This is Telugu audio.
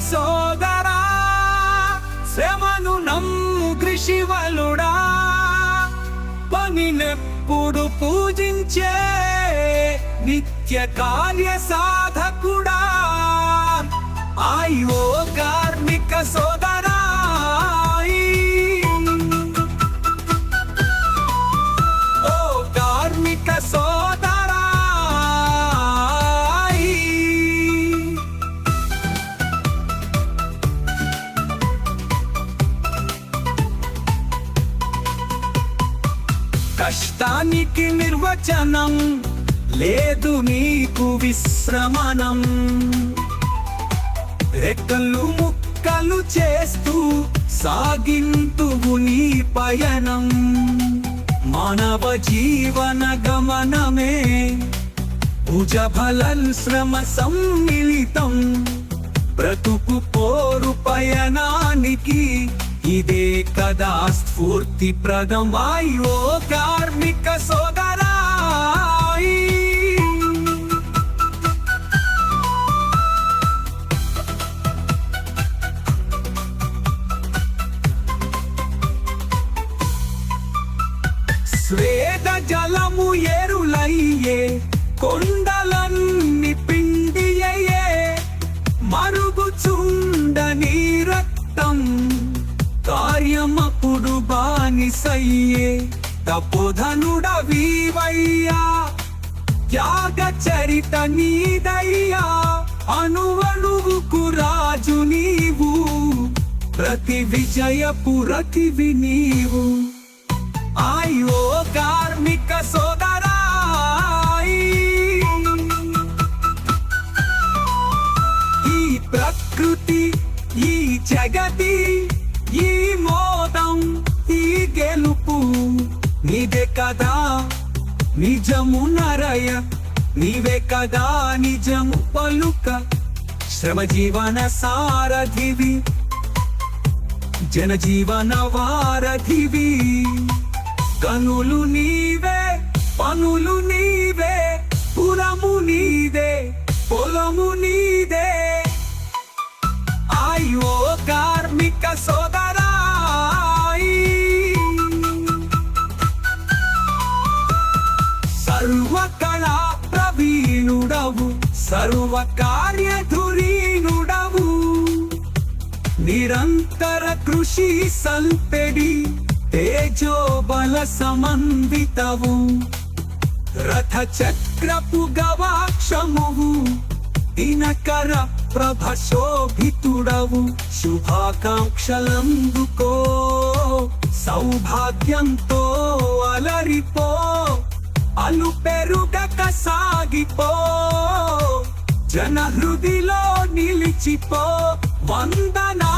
సోదరా శ్రమను నమ్ము కృషివలుడా పనినెప్పుడు పూజించే నిత్య కార్య సాధకుడా. ఆయో కార్మిక సో కష్టానికి నిర్వచనం లేదు నీకు విశ్రమణం. రెక్కలు ముక్కలు చేస్తూ సాగింతువు నీ పయనం. మానవ జీవన గమనమే భుజబలన్ శ్రమ సమ్మిళితం. బ్రతుకు పోరు పయనానికి ఇదే కదా స్ఫూర్తి ప్రదం వాయో కార్మిక సోదరాయి. స్వేద జలము ఎరులయ్యే కొండలన్ని బానిసయ్యే తపోధనుడవీవయ్యా. త్యాగ చరిత నీదయ్యా అనువణువుకు రాజు నీవు ప్రతి విజయపు రతివి నీవు. ఆయో కార్మిక సోదరా ఈ ప్రకృతి ఈ జగతి కదా. నిజము నరయ నీవే కదా నిజము పలుక. శ్రమ జీవన సారథివి జనజీవన వారధివి కనులు నీవే పనులు నీవే పురము నీదే పొలము నీ సర్వ కార్యధురీనుడవు నిరంతర కృషి సల్పెడి తేజోబల సమన్వితవు. రథ చక్రపు గవాక్షమువు దినకర ప్రభ శోభితుడవు శుభాకాంక్షలందుకో సౌభాగ్యంతో అలరిపో. అలు పెరుగక సాగిపో. జన హృదిలో నిలిచిపో వందనా